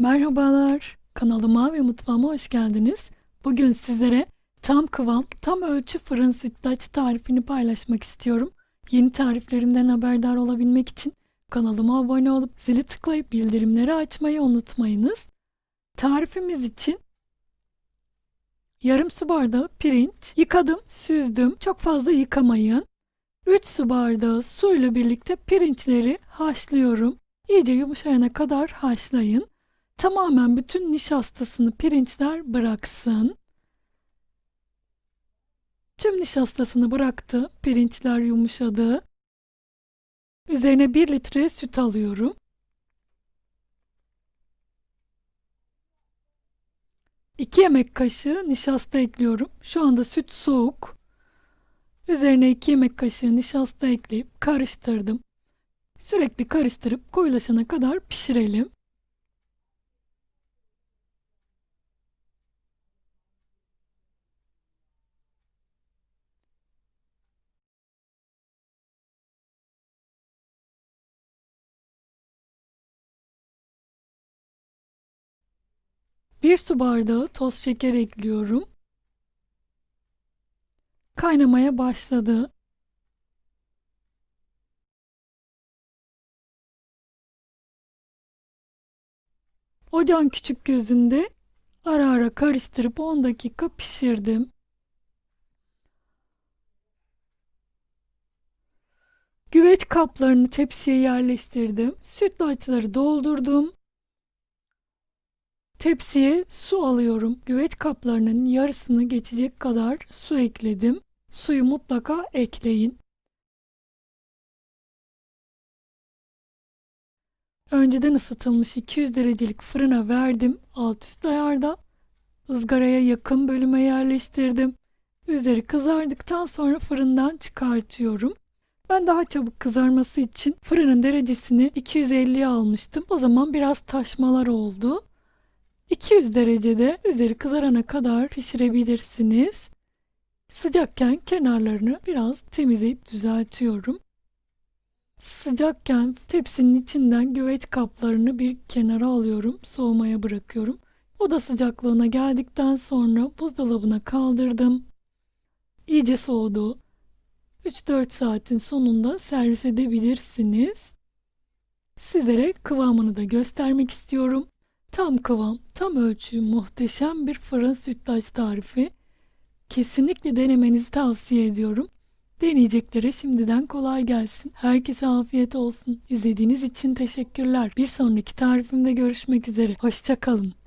Merhabalar, kanalıma ve mutfağıma hoş geldiniz. Bugün sizlere tam kıvam, tam ölçü fırın sütlaç tarifini paylaşmak istiyorum. Yeni tariflerimden haberdar olabilmek için kanalıma abone olup zili tıklayıp bildirimleri açmayı unutmayınız. Tarifimiz için yarım su bardağı pirinç yıkadım, süzdüm. Çok fazla yıkamayın. 3 su bardağı suyla birlikte pirinçleri haşlıyorum. İyice yumuşayana kadar haşlayın. Tamamen bütün nişastasını pirinçler bıraksın. Tüm nişastasını bıraktı. Pirinçler yumuşadı. Üzerine 1 litre süt alıyorum. İki yemek kaşığı nişasta ekliyorum. Şu anda süt soğuk. Üzerine 2 yemek kaşığı nişasta ekleyip karıştırdım. Sürekli karıştırıp koyulaşana kadar pişirelim. Bir su bardağı toz şeker ekliyorum. Kaynamaya başladı. Ocağın küçük gözünde ara ara karıştırıp 10 dakika pişirdim. Güveç kaplarını tepsiye yerleştirdim. Sütlaçları doldurdum. Tepsiye su alıyorum. Güveç kaplarının yarısını geçecek kadar su ekledim. Suyu mutlaka ekleyin. Önceden ısıtılmış 200 derecelik fırına verdim. Alt üst ayarda. ızgaraya yakın bölüme yerleştirdim. Üzeri kızardıktan sonra fırından çıkartıyorum. Ben daha çabuk kızarması için fırının derecesini 250'ye almıştım. O zaman biraz taşmalar oldu. 200 derecede üzeri kızarana kadar pişirebilirsiniz. Sıcakken kenarlarını biraz temizleyip düzeltiyorum. Sıcakken tepsinin içinden güveç kaplarını bir kenara alıyorum, soğumaya bırakıyorum. Oda sıcaklığına geldikten sonra buzdolabına kaldırdım. İyice soğudu. 3-4 saatin sonunda servis edebilirsiniz. Sizlere kıvamını da göstermek istiyorum. Tam kıvam, tam ölçü, muhteşem bir fırın sütlaç tarifi. Kesinlikle denemenizi tavsiye ediyorum. Deneyeceklere şimdiden kolay gelsin. Herkese afiyet olsun. İzlediğiniz için teşekkürler. Bir sonraki tarifimde görüşmek üzere. Hoşçakalın.